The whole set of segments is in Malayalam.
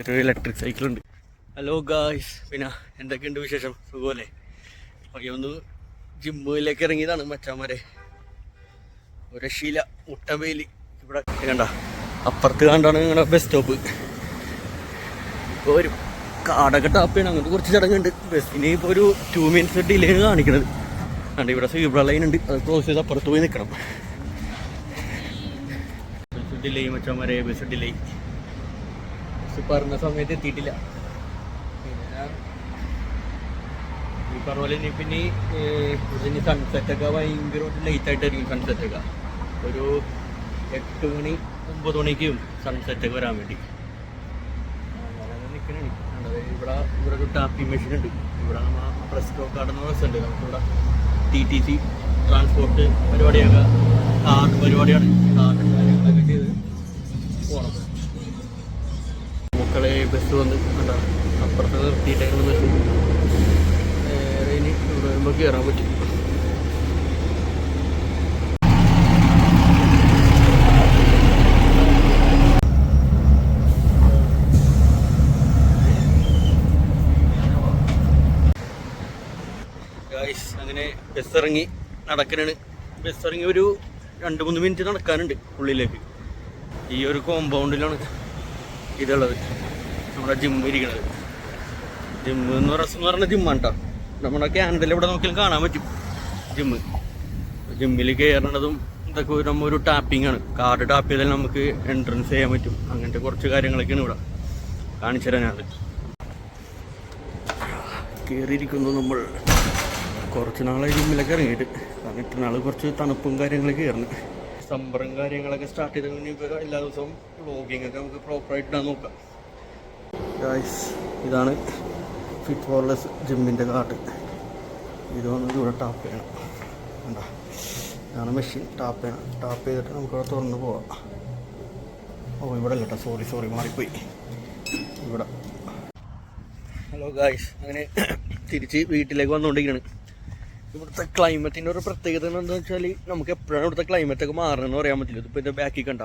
ചെറിയൊരു ഇലക്ട്രിക് സൈക്കിളുണ്ട് ഹലോ ഗായ്സ് പിന്നെ എന്തൊക്കെയുണ്ട് വിശേഷം? സുഖമല്ലേ? ഒന്ന് ജിമ്മിലേക്ക് ഇറങ്ങിയതാണ് മച്ചാമാരെ. ഒരു ശീല മുട്ടവേലി. ഇവിടെ കണ്ട? അപ്പുറത്ത് കണ്ടാണ് നിങ്ങളുടെ ബസ് സ്റ്റോപ്പ് ഇപ്പോൾ ഒരു കാടൊക്കെ ടാപ്പ് ചെയ്യണം. അങ്ങനത്തെ കുറച്ച് ചടങ്ങുണ്ട്. ബസ്സിന് ഇപ്പോൾ ഒരു ടു മിനിറ്റ്സ് ഡിലേ കാണിക്കണത്. കണ്ട് ഇവിടെ സീബ്ര ലൈൻ ഉണ്ട്. അത് ക്രോസ് ചെയ്ത് അപ്പുറത്ത് പോയി നിൽക്കണം ബസ് ഡിലേ മച്ചാമാരെ. ബസ് ഡിലേ ബസ് പറഞ്ഞ സമയത്ത് എത്തിയിട്ടില്ല. പിന്നെ ഈ പറഞ്ഞ പോലെ ഇനി പിന്നെ ഇതിന് സൺസെറ്റ് ഒക്കെ ഭയങ്കര ലേറ്റ് ആയിട്ടായിരിക്കും സൺസെറ്റ് ഒക്കെ. ഒരു എട്ട് മണി ഒമ്പത് മണിക്കും സൺസെറ്റ് ഒക്കെ വരാൻ വേണ്ടി. അങ്ങനെ ഇവിടെ ഇവിടെ ഒരു ടാപ്പിംഗ് മെഷീൻ ഉണ്ട്. ഇവിടെ നമ്മൾ പ്രസ് സ്റ്റോക്ക് ആടുന്ന ബസ് ഉണ്ട്. നമുക്കിവിടെ ടി ടി സി ട്രാൻസ്പോർട്ട് പരിപാടിയൊക്കെ കാർഡ് പരിപാടിയാണ്. കാർഡ് കാര്യങ്ങളൊക്കെ ചെയ്ത് പോകണം മക്കളെ ബസ് വന്ന് കണ്ട? അപ്പുറത്ത് നിർത്തിയിട്ടേക്കുന്ന ബസ് നേരെ ഇനി ഇവിടെ വരുമ്പോൾ കയറാൻ പറ്റും. അങ്ങനെ ബസ് ഇറങ്ങി നടക്കണാണ്. ബസ് ഇറങ്ങി ഒരു രണ്ട് മൂന്ന് മിനിറ്റ് നടക്കാനുണ്ട് ഉള്ളിലേക്ക്. ഈ ഒരു കോമ്പൗണ്ടിലാണ് ഇതുള്ളത്. നമ്മുടെ ജിം ഇരിക്കണത് ജിം എന്ന് പറയുന്ന പറഞ്ഞ ജിമ്മാണ് കേട്ടോ നമ്മുടെ ക്യാനഡയിൽ ഇവിടെ നോക്കിയാലും കാണാൻ പറ്റും. ജിമ്മ് ജിമ്മിൽ കയറണതും ഇതൊക്കെ ഒരു നമ്മ ഒരു ടാപ്പിംഗ് ആണ്. കാർഡ് ടാപ്പ് ചെയ്താൽ നമുക്ക് എൻട്രൻസ് ചെയ്യാൻ പറ്റും. അങ്ങനത്തെ കുറച്ച് കാര്യങ്ങളൊക്കെയാണ് ഇവിടെ കാണിച്ചു തരാൻ ഞാൻ. കയറിയിരിക്കുന്നു നമ്മൾ. കുറച്ച് നാളായി ജിമ്മിലൊക്കെ ഇറങ്ങിയിട്ട്. കാരണം നാൾ കുറച്ച് തണുപ്പും കാര്യങ്ങളൊക്കെ കയറുന്നു സമ്പറും കാര്യങ്ങളൊക്കെ സ്റ്റാർട്ട് ചെയ്ത് കഴിഞ്ഞാൽ എല്ലാ ദിവസവും വ്ളോഗിങ് ഒക്കെ നമുക്ക് പ്രോപ്പറായിട്ട് ഇടാൻ നോക്കാം. ഗായ്സ് ഇതാണ് ഫിറ്റ് ഫോർലെസ് ജിമ്മിന്റെ കാർഡ് ഇത് വന്ന് ഇവിടെ ടാപ്പ് ചെയ്യണം. വേണ്ട ഇതാണ് മെഷീൻ ടാപ്പ് ചെയ്യണം. ടാപ്പ് ചെയ്തിട്ട് നമുക്കവിടെ തുറന്ന് പോവാം. ഓ ഇവിടെ അല്ല കേട്ടോ. സോറി സോറി മാറിപ്പോയി. ഇവിടെ. ഹലോ ഗായ്സ് അങ്ങനെ തിരിച്ച് വീട്ടിലേക്ക് വന്നുകൊണ്ടിരിക്കുകയാണ്. ഇവിടുത്തെ ക്ലൈമറ്റിന്റെ ഒരു പ്രത്യേകത എന്താണെന്ന് വെച്ചാൽ നമുക്ക് എപ്പോഴാണ് ഇവിടുത്തെ ഒക്കെ മാറണമെന്ന് പറയാൻ പറ്റില്ല. ഇതിപ്പോൾ ഇതിന്റെ ബാക്കിൽ കണ്ട.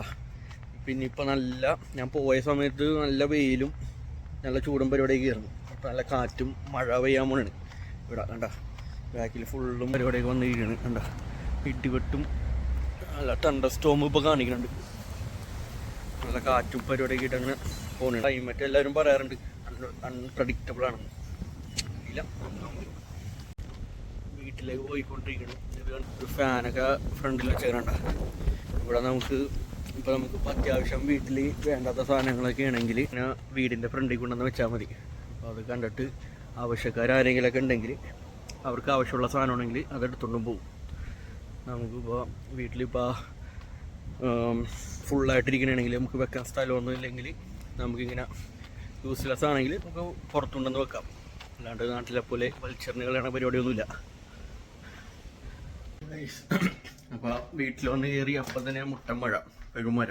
പിന്നെ ഇപ്പോൾ നല്ല ഞാൻ പോയ സമയത്ത് നല്ല വെയിലും നല്ല ചൂടും പരിപാടിയൊക്കെ ആയിരുന്നു. അപ്പം നല്ല കാറ്റും മഴ പെയ്യാൻ പോണാണ്. ഇവിടെ കണ്ട ബാക്കിൽ ഫുള്ളും പരിപാടിയൊക്കെ വന്നിരിക്കുകയാണ് കണ്ട ഇടിവെട്ടും നല്ല തണ്ട സ്റ്റോം ഇപ്പോൾ കാണിക്കുന്നുണ്ട്. നല്ല കാറ്റും പരിപാടിയൊക്കെ ആയിട്ട് അങ്ങനെ പോകുന്നുണ്ട് ക്ലൈമറ്റ് എല്ലാവരും പറയാറുണ്ട് അൺപ്രഡിക്റ്റബിൾ ആണെന്ന്. ഇല്ല വീട്ടിലേക്ക് പോയിക്കൊണ്ടിരിക്കണം ഒരു ഫാനൊക്കെ ഫ്രണ്ടിൽ വെച്ചേക്കണ്ട ഇവിടെ നമുക്ക് ഇപ്പോൾ നമുക്ക് ഇപ്പം അത്യാവശ്യം വീട്ടിൽ വേണ്ടാത്ത സാധനങ്ങളൊക്കെ ആണെങ്കിൽ പിന്നെ വീടിന്റെ ഫ്രണ്ടിൽ കൊണ്ടുവന്ന് വെച്ചാൽ മതി. അപ്പോൾ അത് കണ്ടിട്ട് ആവശ്യക്കാരാരെങ്കിലൊക്കെ ഉണ്ടെങ്കിൽ അവർക്ക് ആവശ്യമുള്ള സാധനമാണെങ്കിൽ അതെടുത്തുകൊണ്ടും പോകും നമുക്കിപ്പോൾ വീട്ടിലിപ്പോൾ ഫുള്ളായിട്ടിരിക്കണമെങ്കിൽ നമുക്ക് വെക്കാൻ സ്ഥലമൊന്നും ഇല്ലെങ്കിൽ നമുക്കിങ്ങനെ യൂസ്ലെസ് ആണെങ്കിൽ നമുക്ക് പുറത്തുകൊണ്ടുവന്ന് വെക്കാം. അല്ലാണ്ട് നാട്ടിലെ പോലെ വലിച്ചെറിഞ്ഞ് കളയണ പരിപാടിയൊന്നുമില്ല. അപ്പോൾ വീട്ടിൽ വന്ന് കയറി അപ്പം തന്നെ മുട്ടൻ മഴ പെരുമഴ.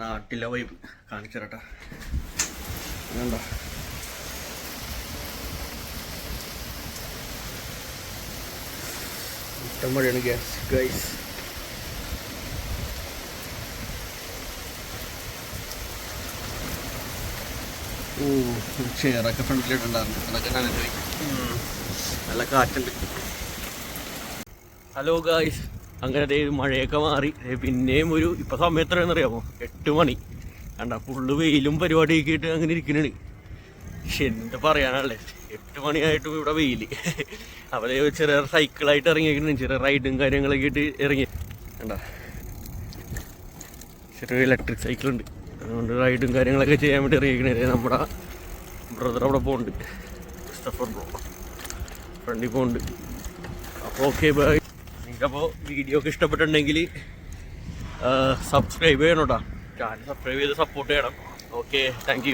നാട്ടിലെ വൈബ് കാണിച്ചിരട്ടെ വേണ്ട മുട്ടൻ മഴയാണ് ഗ്യാസ് ഗൈസ് ഓ ചെയറൊക്കെ ഫ്രണ്ടിലിട്ടുണ്ടായിരുന്നു അതൊക്കെ നനഞ്ഞു. നല്ല കാറ്റുണ്ട്. ഹലോ ഗായ്സ് അങ്ങനെ ദേ മഴയൊക്കെ മാറി. പിന്നെയും ഒരു ഇപ്പം സമയം എത്രയാണെന്ന് അറിയാമോ എട്ട് മണി. കണ്ട ഫുള്ള് വെയിലും പരിപാടിയൊക്കെ ആയിട്ട് അങ്ങനെ ഇരിക്കുന്നുണ്ട് പക്ഷെ എന്ത് പറയാനല്ലേ എട്ട് മണിയായിട്ടും ഇവിടെ വെയിൽ അവരെ ചെറിയ സൈക്കിളായിട്ട് ഇറങ്ങിയിരിക്കുന്നു ചെറിയ റൈഡും കാര്യങ്ങളൊക്കെ ആയിട്ട് ഇറങ്ങി. കണ്ട? ചെറിയ ഇലക്ട്രിക് സൈക്കിളുണ്ട് അതുകൊണ്ട് റൈഡും കാര്യങ്ങളൊക്കെ ചെയ്യാൻ വേണ്ടി ഇറങ്ങിയിരിക്കണേ നമ്മുടെ ബ്രദർ അവിടെ പോകുന്നുണ്ട് ക്രിസ്റ്റഫർ ബ്രോ ഫ്രണ്ടിൽ പോകുന്നുണ്ട് അപ്പോൾ ഓക്കെ ബൈ നിങ്ങൾക്കപ്പോൾ വീഡിയോ ഒക്കെ ഇഷ്ടപ്പെട്ടിട്ടുണ്ടെങ്കിൽ സബ്സ്ക്രൈബ് ചെയ്യണം കേട്ടോ ചാനൽ സബ്സ്ക്രൈബ് ചെയ്ത് സപ്പോർട്ട് ചെയ്യണം. Okay thank